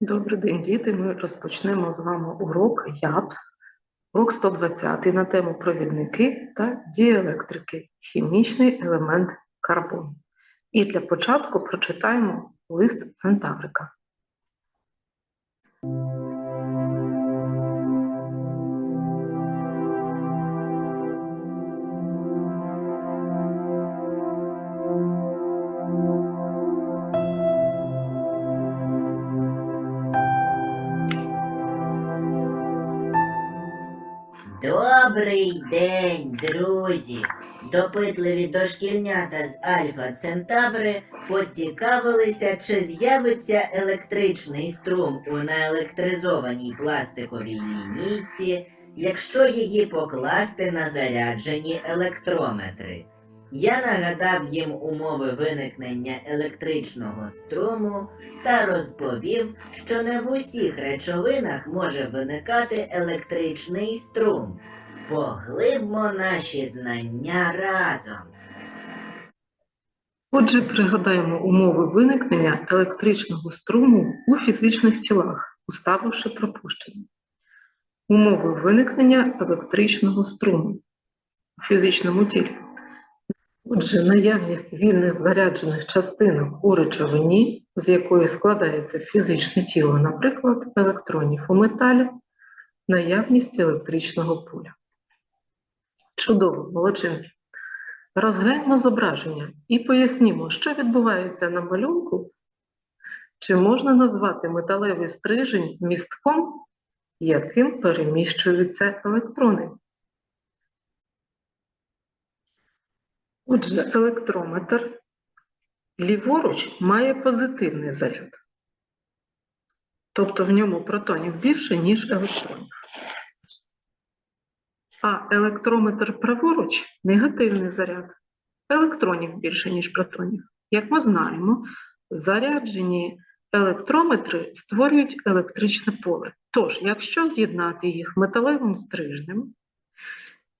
Добрий день, діти. Ми розпочнемо з вами урок ЯПС, урок 120 на тему провідники та діелектрики, хімічний елемент карбону. І для початку прочитаємо лист Центаврика. Добрий день, друзі! Допитливі дошкільнята з Альфа Центаври поцікавилися, чи з'явиться електричний струм у наелектризованій пластиковій лінійці, якщо її покласти на заряджені електрометри. Я нагадав їм умови виникнення електричного струму та розповів, що не в усіх речовинах може виникати електричний струм. Поглибмо наші знання разом. Отже, пригадаємо умови виникнення електричного струму у фізичних тілах, уставивши пропущення. Умови виникнення електричного струму у фізичному тілі. Отже, наявність вільних заряджених частинок у речовині, з якої складається фізичне тіло, наприклад, електронів у металі, наявність електричного поля. Чудово, молодчинки. Розгляньмо зображення і пояснімо, що відбувається на малюнку, чи можна назвати металевий стрижень містком, яким переміщуються електрони. Отже, електрометр ліворуч має позитивний заряд, тобто в ньому протонів більше, ніж електронів. А електрометр праворуч негативний заряд, електронів більше, ніж протонів. Як ми знаємо, заряджені електрометри створюють електричне поле. Тож, якщо з'єднати їх металевим стрижнем,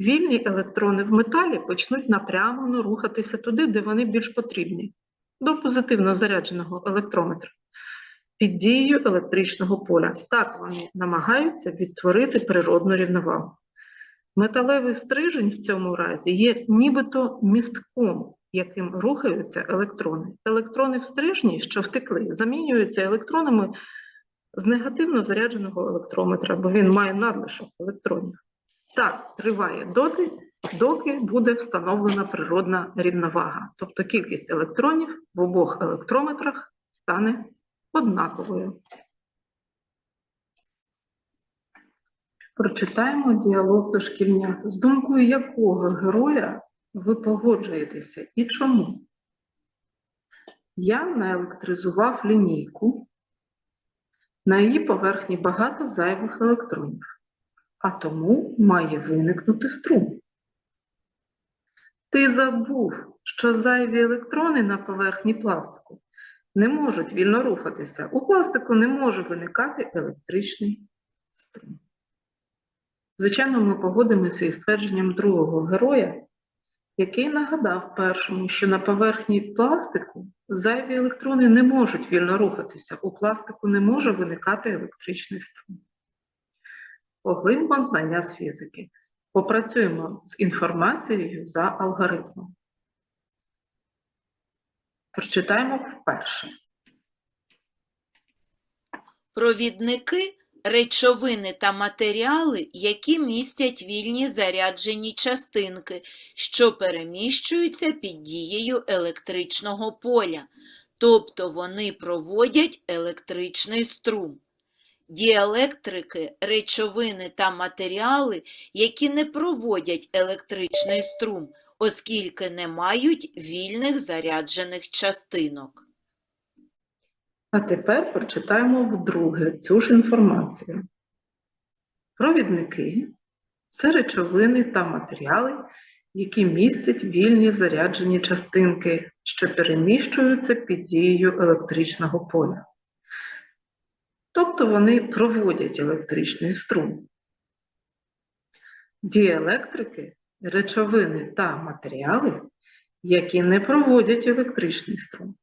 Вільні електрони в металі почнуть напрямлено рухатися туди, де вони більш потрібні, до позитивно зарядженого електрометра, під дією електричного поля. Так вони намагаються відтворити природну рівновагу. Металевий стрижень в цьому разі є нібито містком, яким рухаються електрони. Електрони в стрижні, що втекли, замінюються електронами з негативно зарядженого електрометра, бо він має надлишок електронів. Так триває доти, доки буде встановлена природна рівновага, тобто кількість електронів в обох електрометрах стане однаковою. Прочитаємо діалог дошкільнят. З думкою якого героя ви погоджуєтеся і чому? Я наелектризував лінійку. На її поверхні багато зайвих електронів а тому має виникнути струм. Ти забув, що зайві електрони на поверхні пластику не можуть вільно рухатися. У пластику не може виникати електричний струм. Звичайно, ми погодимося із твердженням другого героя, який нагадав першому, що на поверхні пластику зайві електрони не можуть вільно рухатися. У пластику не може виникати електричний струм. Поглибимо знання з фізики. Попрацюємо з інформацією за алгоритмом. Прочитаємо вперше. Провідники речовини та матеріали, які містять вільні заряджені частинки, що переміщуються під дією електричного поля, тобто вони проводять електричний струм. Діелектрики, речовини та матеріали, які не проводять електричний струм, оскільки не мають вільних заряджених частинок. А тепер прочитаємо вдруге цю ж інформацію. Провідники це речовини та матеріали, які містять вільні заряджені частинки, що переміщуються під дією електричного поля. Тобто вони проводять електричний струм. Діелектрики речовини та матеріали, які не проводять електричний струм,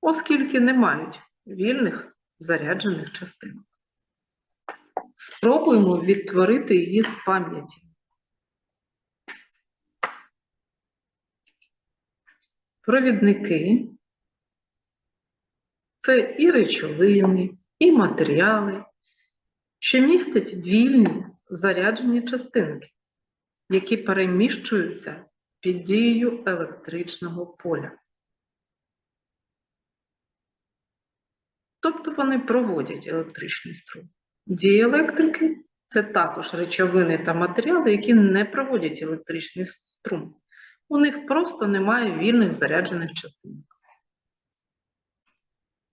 оскільки не мають вільних заряджених частинок. Спробуємо відтворити її з пам'яті. Провідники це і речовини, і матеріали, що містять вільні заряджені частинки, які переміщуються під дією електричного поля. Тобто вони проводять електричний струм. Діелектрики це також речовини та матеріали, які не проводять електричний струм. У них просто немає вільних заряджених частинок.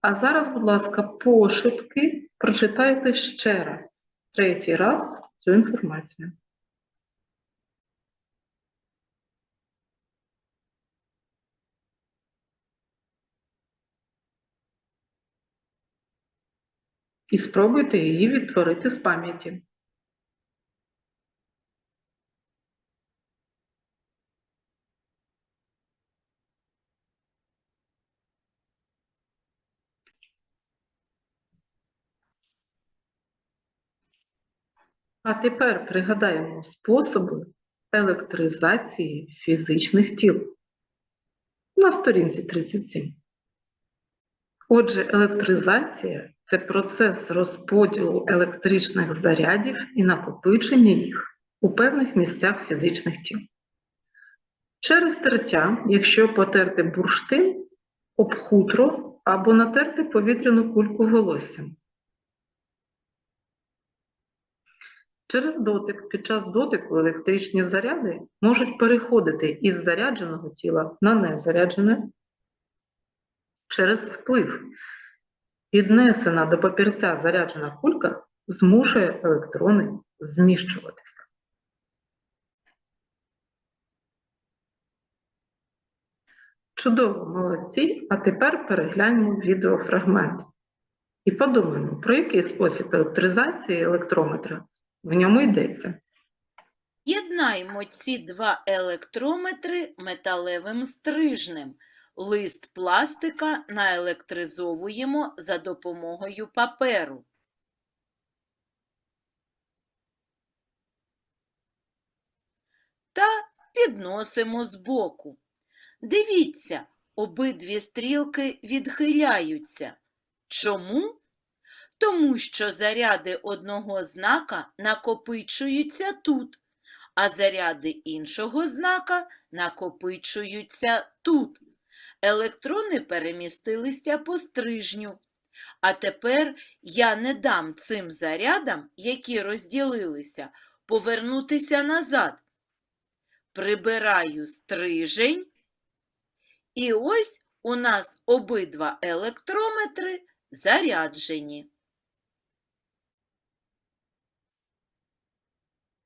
А зараз, будь ласка, пошепки прочитайте ще раз, третій раз цю інформацію. І спробуйте її відтворити з пам'яті. А тепер пригадаємо способи електризації фізичних тіл на сторінці 37. Отже, електризація це процес розподілу електричних зарядів і накопичення їх у певних місцях фізичних тіл. Через тертя, якщо потерти бурштин об хутро або натерти повітряну кульку волоссям. Через дотик, під час дотику електричні заряди можуть переходити із зарядженого тіла на незаряджене через вплив. Піднесена до папірця заряджена кулька змушує електрони зміщуватися. Чудово, молодці. А тепер перегляньмо відеофрагмент. І подумаємо, про який спосіб електризації електрометра в ньому йдеться. Єднаймо ці два електрометри металевим стрижнем. Лист пластика наелектризовуємо за допомогою паперу. Та підносимо збоку. Дивіться, обидві стрілки відхиляються. Чому? Тому що заряди одного знака накопичуються тут, а заряди іншого знака накопичуються тут. Електрони перемістилися по стрижню. А тепер я не дам цим зарядам, які розділилися, повернутися назад. Прибираю стрижень, і ось у нас обидва електрометри заряджені.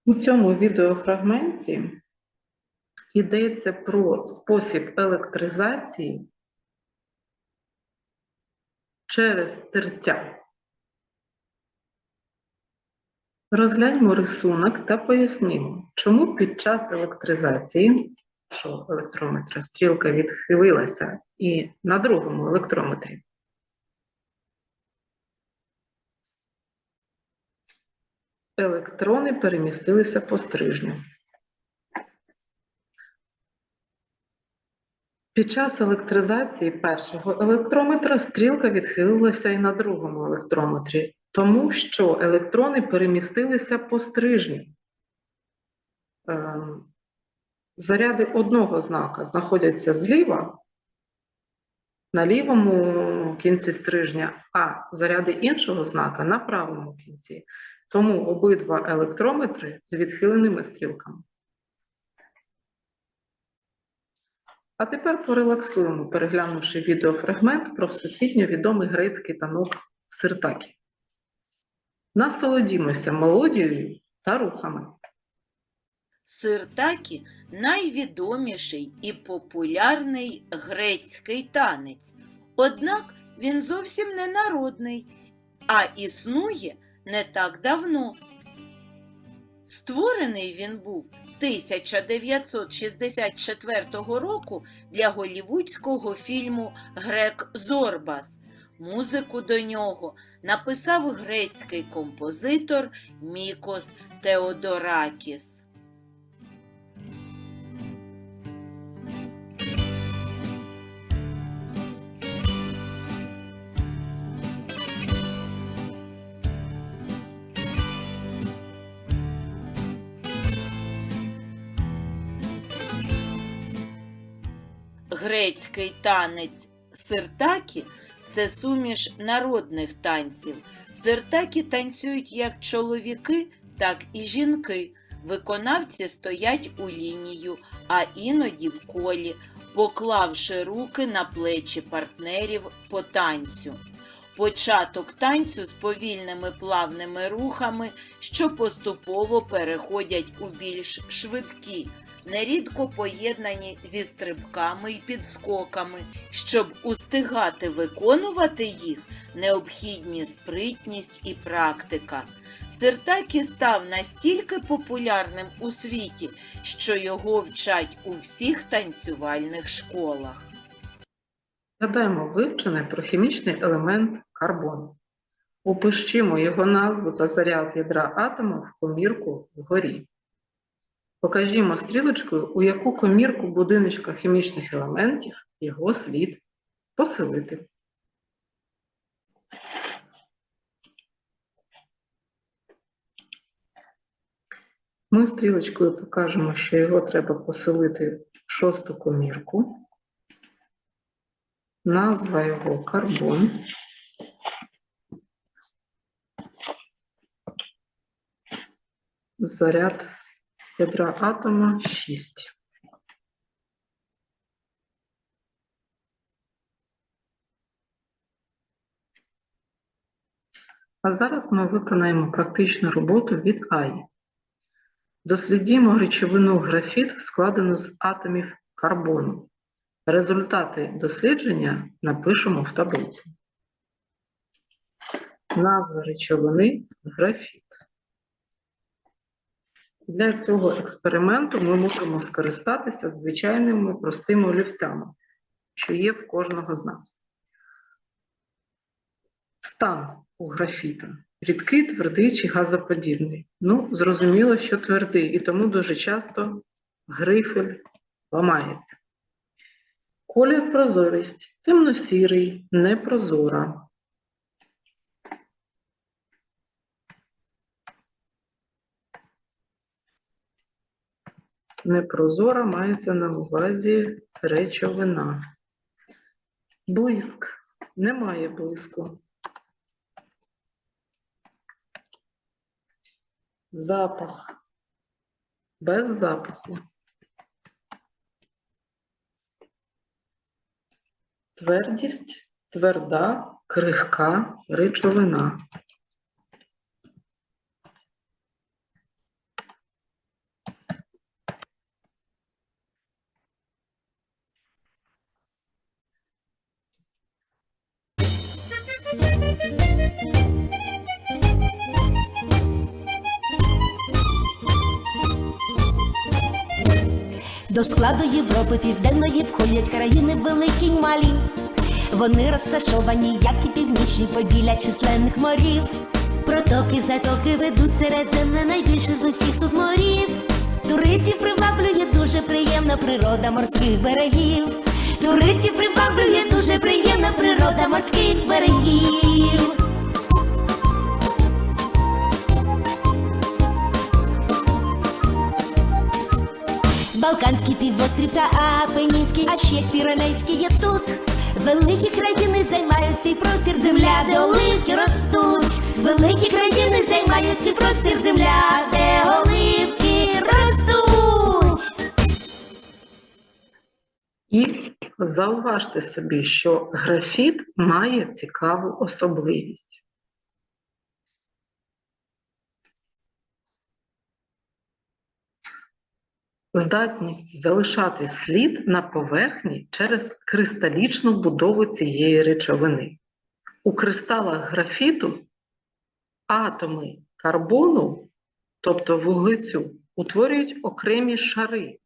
У цьому відеофрагменті йдеться про спосіб електризації через тертя. Розгляньмо рисунок та пояснимо, чому під час електризації, що електрометра стрілка відхилилася і на другому електрометрі електрони перемістилися по стрижню. Під час електризації першого електрометра стрілка відхилилася і на другому електрометрі, тому що електрони перемістилися по стрижню. Ем, Заряди одного знака знаходяться зліва, на лівому кінці стрижня, а заряди іншого знака на правому кінці. Тому обидва електрометри з відхиленими стрілками. А тепер порелаксуємо, переглянувши відеофрагмент про всесвітньо відомий грецький танок Сиртакі. Насолодімося мелодією та рухами. Сиртакі найвідоміший і популярний грецький танець. Однак він зовсім не народний, а існує не так давно. Створений він був 1964 року для голівудського фільму Грек Зорбас. Музику до нього написав грецький композитор Мікос Теодоракіс. Грецький танець сиртакі це суміш народних танців. Сиртакі танцюють як чоловіки, так і жінки. Виконавці стоять у лінію, а іноді в колі, поклавши руки на плечі партнерів по танцю. Початок танцю з повільними плавними рухами, що поступово переходять у більш швидкі, нерідко поєднані зі стрибками і підскоками. Щоб устигати виконувати їх, необхідні спритність і практика. Сиртакі став настільки популярним у світі, що його вчать у всіх танцювальних школах. Згадаємо вивчене про хімічний елемент карбон. Опишімо його назву та заряд ядра атому в комірку вгорі. Покажімо стрілочкою, у яку комірку будиночка хімічних елементів його слід поселити. Ми стрілочкою покажемо, що його треба поселити в шосту комірку. Назва його карбон. Заряд ядра атома 6. А зараз ми виконаємо практичну роботу від АІ. Дослідімо речовину графіт, складену з атомів карбону. Результати дослідження напишемо в таблиці. Назва речовини графіт. Для цього експерименту ми можемо скористатися звичайними простими олівцями, що є в кожного з нас. Стан у графіта. Рідкий, твердий чи газоподібний. Ну, зрозуміло, що твердий, і тому дуже часто грифель ламається. Колір прозорість темно-сірий, непрозора. Непрозора мається на увазі речовина. Блиск. Немає блиску. Запах. Без запаху. Твердість, тверда, крихка речовина. До складу Європи південної входять країни великі й малі. Вони розташовані, як і північні побіля численних морів. Протоки, затоки ведуть середземне найбільше з усіх тут морів. Туристів приваблює дуже приємна природа морських берегів. Туристів приваблює дуже приємна природа морських берегів. Балканський півострів та Апенінський, а ще Піренейський є тут. Великі країни займають цей простір, земля, де оливки ростуть. Великі країни займають цей простір, земля, де оливки ростуть. І зауважте собі, що графіт має цікаву особливість. Здатність залишати слід на поверхні через кристалічну будову цієї речовини. У кристалах графіту атоми карбону, тобто вуглецю, утворюють окремі шари.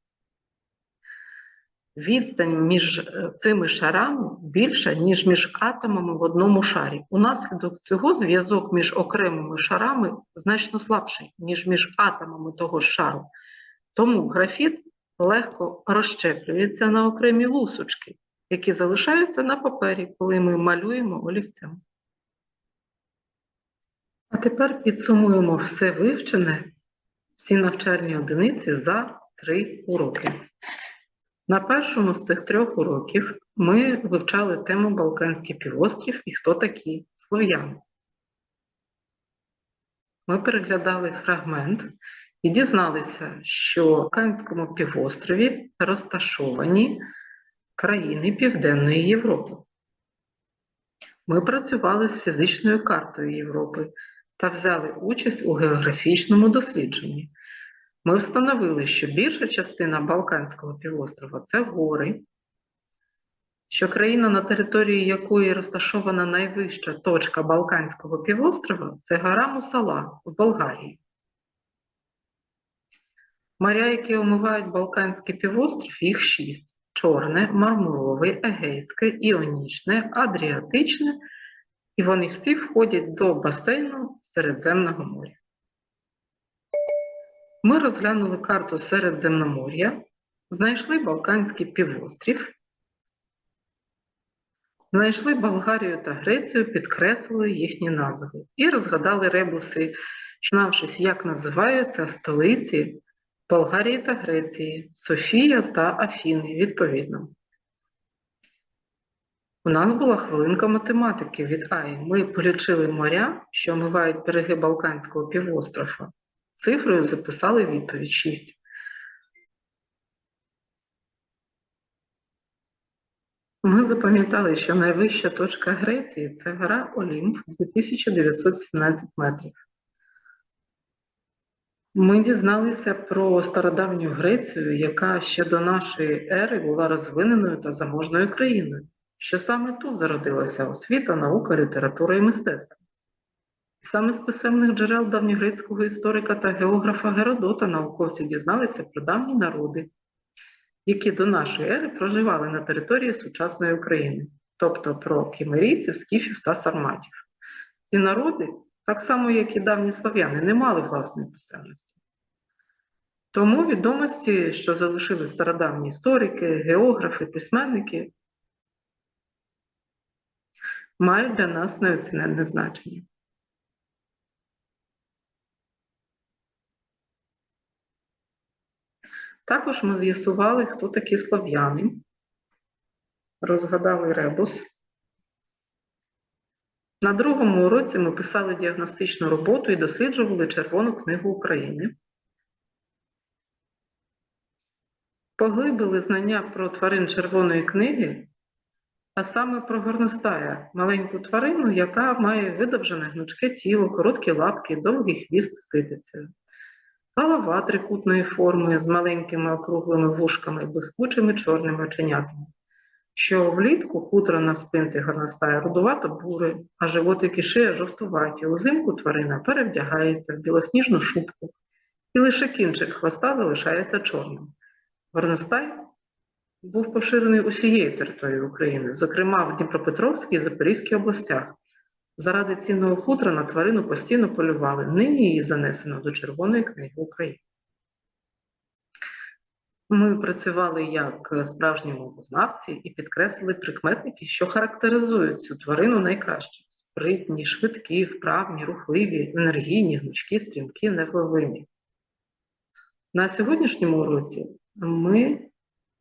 відстань між е, цими шарами більша, ніж між атомами в одному шарі. Унаслідок цього зв'язок між окремими шарами значно слабший, ніж між атомами того ж шару. Тому графіт легко розщеплюється на окремі лусочки, які залишаються на папері, коли ми малюємо олівцем. А тепер підсумуємо все вивчене, всі навчальні одиниці за три уроки. На першому з цих трьох уроків ми вивчали тему Балканський півострів і хто такі слов'яни. Ми переглядали фрагмент і дізналися, що в Балканському півострові розташовані країни Південної Європи. Ми працювали з фізичною картою Європи та взяли участь у географічному дослідженні. Ми встановили, що більша частина Балканського півострова це гори, що країна, на території якої розташована найвища точка Балканського півострова, це гора Мусала в Болгарії. Моря, які омивають Балканський півострів, їх шість: Чорне, Мармурове, Егейське, Іонічне, Адріатичне, і вони всі входять до басейну Середземного моря. Ми розглянули карту Середземномор'я, знайшли Балканський півострів, знайшли Болгарію та Грецію, підкреслили їхні назви і розгадали ребуси, знавшись, як називаються столиці Болгарії та Греції, Софія та Афіни, відповідно. У нас була хвилинка математики від АІ. Ми полічили моря, що омивають береги Балканського півострова. Цифрою записали відповідь 6. Ми запам'ятали, що найвища точка Греції це гора Олімп 2917 метрів. Ми дізналися про стародавню Грецію, яка ще до нашої ери була розвиненою та заможною країною, що саме тут зародилася освіта, наука, література і мистецтво. Саме з писемних джерел давньогрецького історика та географа Геродота науковці дізналися про давні народи, які до нашої ери проживали на території сучасної України, тобто про кімерійців, скіфів та сарматів. Ці народи, так само як і давні слов'яни, не мали власної писемності. Тому відомості, що залишили стародавні історики, географи, письменники, мають для нас неоціненне значення. Також ми з'ясували, хто такі слов'яни, розгадали ребус. На другому уроці ми писали діагностичну роботу і досліджували Червону книгу України. Поглибили знання про тварин Червоної книги, а саме про горностая, маленьку тварину, яка має видовжене гнучке тіло, короткі лапки, довгий хвіст з китицею. Голова трикутної форми з маленькими округлими вушками блискучими чорними оченятами, що влітку хутро на спинці горностая рудувато буре, а животик і шия жовтуваті. Узимку тварина перевдягається в білосніжну шубку, і лише кінчик хвоста залишається чорним. Горностай був поширений усією територією України, зокрема в Дніпропетровській і Запорізькій областях. Заради цінного хутра на тварину постійно полювали. Нині її занесено до Червоної книги України. Ми працювали як справжні мовознавці і підкреслили прикметники, що характеризують цю тварину найкраще: спритні, швидкі, вправні, рухливі, енергійні, гнучкі, стрімкі, невловимі. На сьогоднішньому уроці ми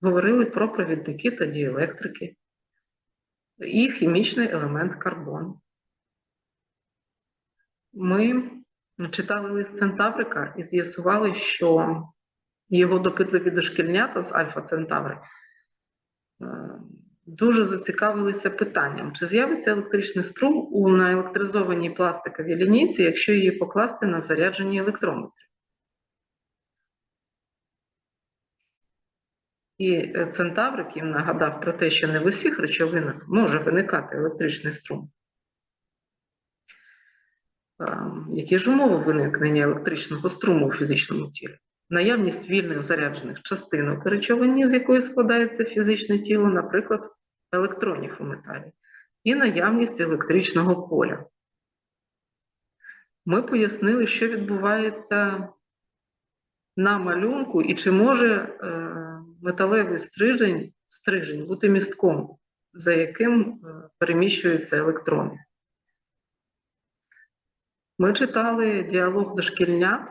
говорили про провідники та діелектрики і хімічний елемент карбон. Ми читали лист Центаврика і з'ясували, що його допитливі дошкільнята з Альфа Центаври е, дуже зацікавилися питанням, чи з'явиться електричний струм у наелектризованій пластиковій лінійці, якщо її покласти на заряджені електрометри. І е, Центаврик їм нагадав про те, що не в усіх речовинах може виникати електричний струм. Е, Які ж умови виникнення електричного струму у фізичному тілі? Наявність вільних заряджених частинок речовині, з якої складається фізичне тіло, наприклад, електронів у металі, і наявність електричного поля. Ми пояснили, що відбувається на малюнку і чи може е, металевий стрижень, стрижень бути містком, за яким е, переміщуються електрони. Ми читали діалог дошкільнят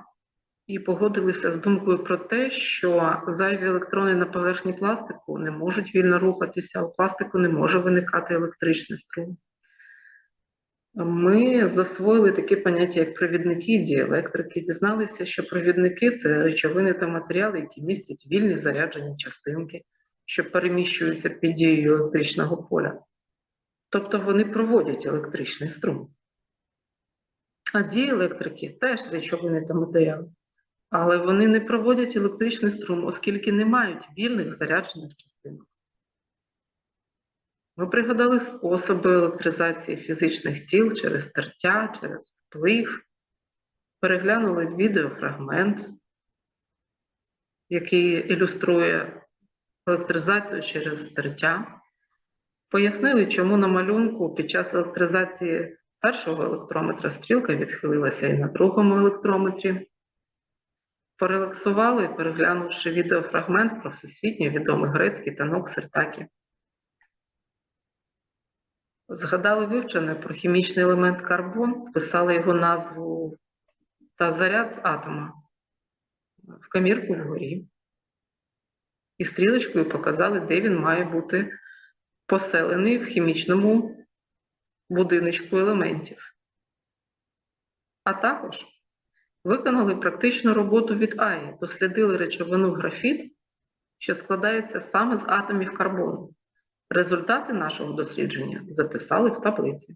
і погодилися з думкою про те, що зайві електрони на поверхні пластику не можуть вільно рухатися, у пластику не може виникати електричний струм. Ми засвоїли такі поняття, як провідники діелектрики, дізналися, що провідники це речовини та матеріали, які містять вільні заряджені частинки, що переміщуються під дією електричного поля. Тобто вони проводять електричний струм. А діелектрики теж речовини та матеріали, але вони не проводять електричний струм, оскільки не мають вільних заряджених частинок. Ми пригадали способи електризації фізичних тіл через тертя, через вплив, переглянули відеофрагмент, який ілюструє електризацію через тертя, пояснили, чому на малюнку під час електризації першого електрометра стрілка відхилилася і на другому електрометрі. Порелаксували, переглянувши відеофрагмент про всесвітньо відомий грецький танок Сертакі. Згадали вивчене про хімічний елемент карбон, вписали його назву та заряд атома в камірку вгорі. І стрілочкою показали, де він має бути поселений в хімічному будиночку елементів. А також виконали практичну роботу від АІ, дослідили речовину графіт, що складається саме з атомів карбону. Результати нашого дослідження записали в таблиці.